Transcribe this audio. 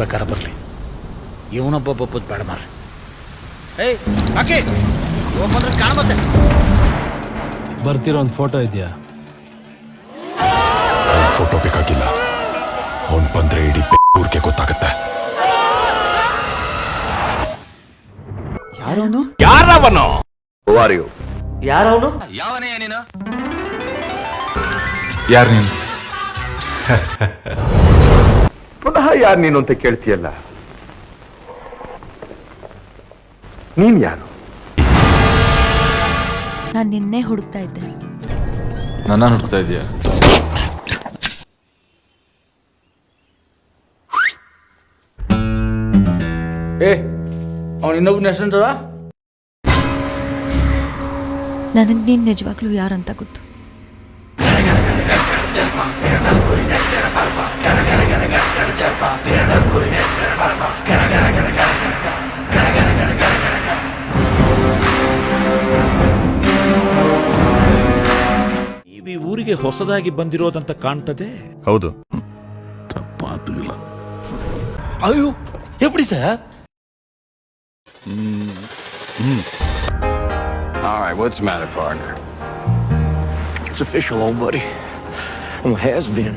ಬೇಕಾದ್ರೆ ಬರಲಿ. ಇವನೊಬ್ಬ ಬಪ್ಪದ್ ಬೇಡ ಮಾರ ಏಯ್ ಬಾಕಿ ಹೋಗ್ಬಂದ್ರೆ ಕಾಣ್ಬತ್ತೆ. ಬರ್ತಿರೋ ಒಂದು ಫೋಟೋ ಇದೆಯಾ? ಫೋಟೋ ಬೇಕಾಗಿಲ್ಲ. ಅವನ್ ಬಂದ್ರೆ ಇಡೀ ಊರ್ಗೆ ಗೊತ್ತಾಗತ್ತೆ. ಯಾರವನು? ಯಾರವನು? ಯಾರು ನೀನು? ಪುನಃ ಯಾರು ನೀನು ಅಂತ ಕೇಳ್ತೀಯಲ್ಲ? ನೀನ್ ಯಾರು? ನಾನು ನಿನ್ನೆ ಹುಡುಕ್ತಾ ಇದ್ದೆ. ನನ್ನ ಹುಡುಕ್ತಾ ಇದೀಯ ಏ ಅವನು ಇನ್ನೊಬ್ಬನ ಹೆಸರು ನನಗೆ ನೀನು ನಿಜವಾಗ್ಲೂ ಯಾರಂತ ಗೊತ್ತು. ಈ ಊರಿಗೆ ಹೊಸದಾಗಿ ಬಂದಿರೋದಂತ ಕಾಣ್ತದೆ ಹೌದು ಅಯ್ಯೋ ಎಪ್ಪಡಿ sir All right, what's the matter, partner? It's official, old buddy. Well, has been.